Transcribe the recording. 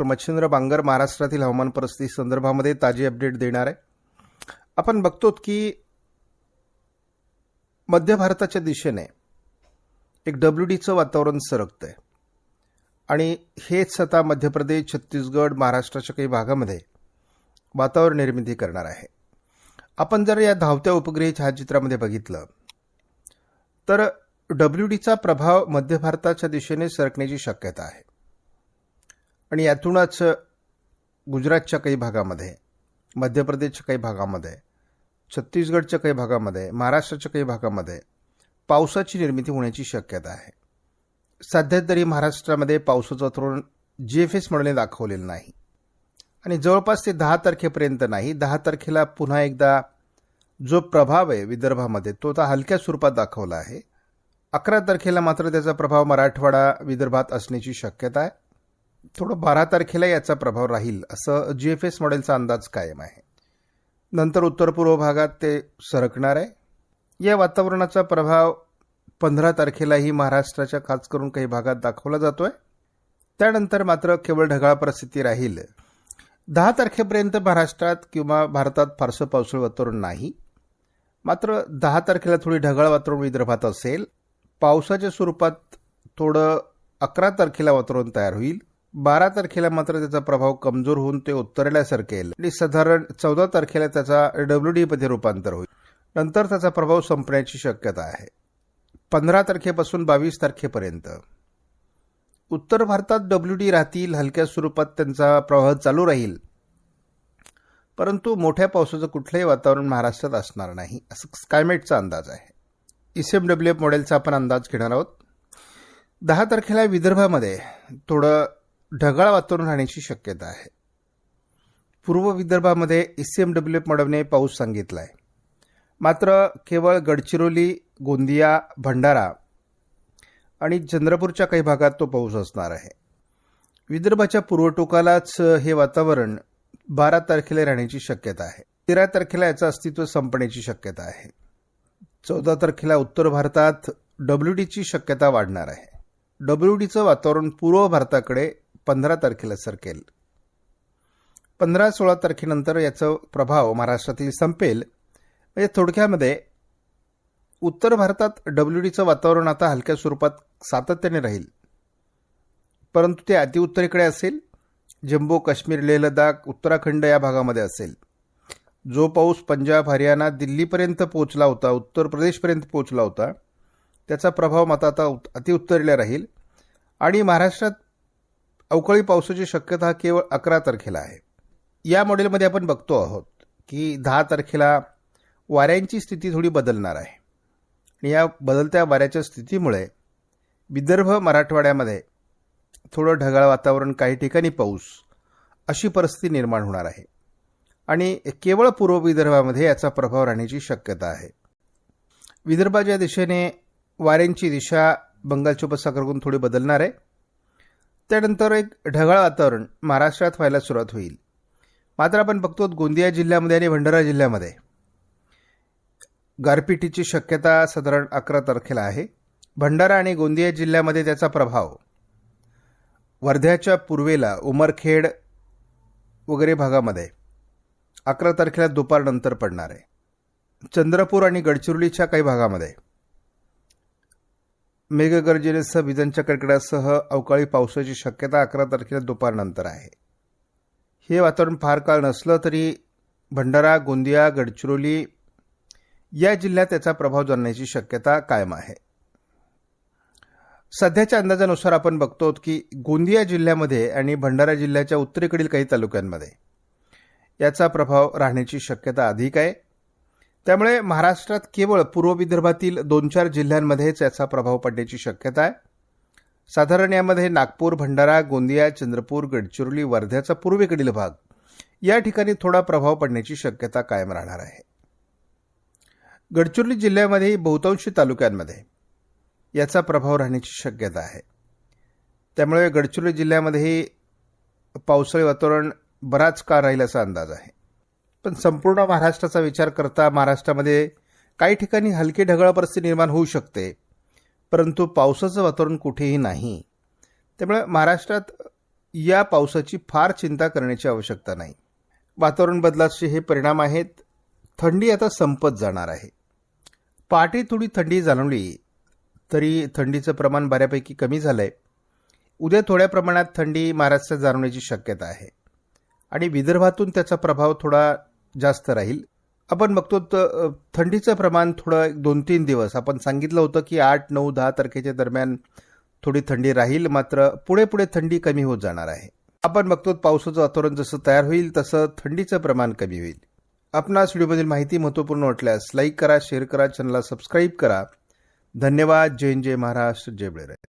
Doctor Machhindra Bangar महाराष्ट्रातील हवामान परिस्थिती संदर्भामध्ये ताजी अपडेट देणार आहे. आपण बघतो की मध्य भारताच्या दिशेने एक डब्ल्यू डीचं वातावरण सरकतंय. आणि हेच आता मध्य प्रदेश छत्तीसगड महाराष्ट्राच्या काही भागामध्ये वातावरण निर्मिती करणार आहे. आपण जर या धावत्या उपग्रही छायाचित्रामध्ये बघितलं तर डब्ल्यू डीचा प्रभाव मध्य भारताच्या दिशेने सरकण्याची शक्यता आहे. आणि यातूनच गुजरातच्या काही भागामध्ये मध्य प्रदेशच्या काही भागामध्ये छत्तीसगडच्या काही भागामध्ये महाराष्ट्राच्या काही भागामध्ये पावसाची निर्मिती होण्याची शक्यता आहे. सध्या तरी महाराष्ट्रामध्ये पावसाचं धोरण जी एफ एस मॉडेलने दाखवलेलं नाही. आणि जवळपास ते दहा तारखेपर्यंत नाही दहा तारखेला पुन्हा एकदा जो प्रभाव आहे विदर्भामध्ये तो आता हलक्या स्वरूपात दाखवला आहे. अकरा तारखेला मात्र त्याचा प्रभाव मराठवाडा विदर्भात असण्याची शक्यता आहे. थोडं बारा तारखेला याचा प्रभाव राहील असं जी एफ एस मॉडेलचा अंदाज कायम आहे. नंतर उत्तर पूर्व भागात ते सरकणार आहे. या वातावरणाचा प्रभाव पंधरा तारखेलाही महाराष्ट्राच्या खास करून काही भागात दाखवला जातोय. त्यानंतर मात्र केवळ ढगाळ परिस्थिती राहील. दहा तारखेपर्यंत महाराष्ट्रात किंवा भारतात फारसं पावसाळी वातावरण नाही. मात्र दहा तारखेला थोडी ढगाळ वातावरण विदर्भात असेल. पावसाच्या स्वरूपात थोडं अकरा तारखेला वातावरण तयार होईल. बारा तारखेला मात्र त्याचा प्रभाव कमजोर होऊन ते उत्तरेला सरकेल आणि साधारण चौदा तारखेला त्याचा डब्ल्यू डीमध्ये रूपांतर होईल. नंतर त्याचा प्रभाव संपण्याची शक्यता आहे. पंधरा तारखेपासून बावीस तारखेपर्यंत. उत्तर भारतात डब्ल्यू डी राहतील हलक्या स्वरूपात त्यांचा प्रवाह चालू राहील. परंतु मोठ्या पावसाचं कुठलंही वातावरण महाराष्ट्रात असणार नाही. असं स्कायमेटचा अंदाज आहे. इसीएम डब्ल्यू एफ मॉडेलचा आपण अंदाज घेणार आहोत. दहा तारखेला विदर्भामध्ये थोडं ढगाळ वातावरण राहण्याची शक्यता आहे. पूर्व विदर्भामध्ये एम डब्ल्यू एफ पाऊस सांगितला आहे मात्र केवळ गडचिरोली गोंदिया भंडारा आणि चंद्रपूरच्या काही भागात तो पाऊस असणार आहे. विदर्भाच्या पूर्व टोकालाच हे वातावरण बारा तारखेला राहण्याची शक्यता आहे. तेरा तारखेला याचं अस्तित्व संपण्याची शक्यता आहे. चौदा तारखेला उत्तर भारतात डब्ल्यू डीची शक्यता वाढणार आहे. डब्ल्यू डीचं वातावरण पूर्व भारताकडे पंधरा तारखेला सरकेल पंधरा सोळा तारखेनंतर याचा प्रभाव महाराष्ट्रातील संपेल. म्हणजे थोडक्यामध्ये उत्तर भारतात डब्ल्यू डीचं वातावरण आता हलक्या स्वरूपात सातत्याने राहील. परंतु ते अतिउत्तरेकडे असेल. जम्मू काश्मीर लेह लडाख उत्तराखंड या भागामध्ये असेल. जो पाऊस पंजाब हरियाणा दिल्लीपर्यंत पोहोचला होता उत्तर प्रदेशपर्यंत पोहोचला होता त्याचा प्रभाव मात्र आता अतिउत्तरेला राहील. आणि महाराष्ट्रात अवकाळी पावसाची शक्यता केवळ अकरा तारखेला आहे. या मॉडेलमध्ये आपण बघतो आहोत की दहा तारखेला वाऱ्यांची स्थिती थोडी बदलणार आहे. आणि या बदलत्या वाऱ्याच्या स्थितीमुळे विदर्भ मराठवाड्यामध्ये थोडं ढगाळ वातावरण काही ठिकाणी पाऊस अशी परिस्थिती निर्माण होणार आहे. आणि केवळ पूर्व विदर्भामध्ये याचा प्रभाव राहण्याची शक्यता आहे. विदर्भाच्या दिशेने वाऱ्यांची दिशा बंगालच्या उपसागराकडून थोडी बदलणार आहे. त्यानंतर एक ढगाळ वातावरण महाराष्ट्रात व्हायला सुरुवात होईल. मात्र आपण बघतो गोंदिया जिल्ह्यामध्ये आणि भंडारा जिल्ह्यामध्ये गारपिटीची शक्यता साधारण अकरा तारखेला आहे. भंडारा आणि गोंदिया जिल्ह्यामध्ये त्याचा प्रभाव वर्ध्याच्या पूर्वेला उमरखेड वगैरे भागामध्ये अकरा तारखेला दुपारनंतर पडणार आहे. चंद्रपूर आणि गडचिरोलीच्या काही भागामध्ये मेघगर्जनेसह विजांच्या कडकडासह अवकाळी पावसाची शक्यता अकरा तारखेला दुपारनंतर आहे. हे वातावरण फार काळ नसलं तरी भंडारा गोंदिया गडचिरोली या जिल्ह्यात त्याचा प्रभाव जाणण्याची शक्यता कायम आहे. सध्याच्या अंदाजानुसार आपण बघतो की गोंदिया जिल्ह्यामध्ये आणि भंडारा जिल्ह्याच्या उत्तरेकडील काही तालुक्यांमध्ये याचा प्रभाव राहण्याची शक्यता अधिक आहे. त्यामुळे महाराष्ट्रात केवळ पूर्व विदर्भातील दोन चार जिल्ह्यांमध्येच याचा प्रभाव पडण्याची शक्यता आहे. साधारण यामध्ये नागपूर भंडारा गोंदिया चंद्रपूर गडचिरोली वर्ध्याचा पूर्वेकडील भाग या ठिकाणी थोडा प्रभाव पडण्याची शक्यता कायम राहणार आहे. गडचिरोली जिल्ह्यामध्येही बहुतांशी तालुक्यांमध्ये याचा प्रभाव राहण्याची शक्यता आहे. त्यामुळे गडचिरोली जिल्ह्यामध्येही पावसाळी वातावरण बराच काळ राहील असा अंदाज आहे. पण संपूर्ण महाराष्ट्राचा विचार करता महाराष्ट्रामध्ये काही ठिकाणी हलकी ढगाळ परिस्थिती निर्माण होऊ शकते. परंतु पावसाचं वातावरण कुठेही नाही. त्यामुळे महाराष्ट्रात या पावसाची फार चिंता करण्याची आवश्यकता नाही. वातावरण बदलाचे हे परिणाम आहेत. थंडी आता संपत जाणार आहे. पहाटे थोडी थंडी जाणवली तरी थंडीचं प्रमाण बऱ्यापैकी कमी झालं आहे उद्या थोड्या प्रमाणात थंडी महाराष्ट्रात जाणवण्याची शक्यता आहे. आणि विदर्भातून त्याचा प्रभाव थोडा जास्त राहील. आपण बघतो तर थंडीचं प्रमाण थोडं एक दोन तीन दिवस. आपण सांगितलं होतं की आठ नऊ दहा तारखेच्या दरम्यान थोडी थंडी राहील मात्र पुढे पुढे थंडी कमी होत जाणार आहे. आपण बघतो पावसाचं वातावरण जसं तयार होईल तसं थंडीचं प्रमाण कमी होईल. आपणास व्हिडिओमधील माहिती महत्त्वपूर्ण वाटल्यास लाईक करा शेअर करा चॅनलला सबस्क्राईब करा. धन्यवाद. जय जय महाराष्ट्र जय बेळराय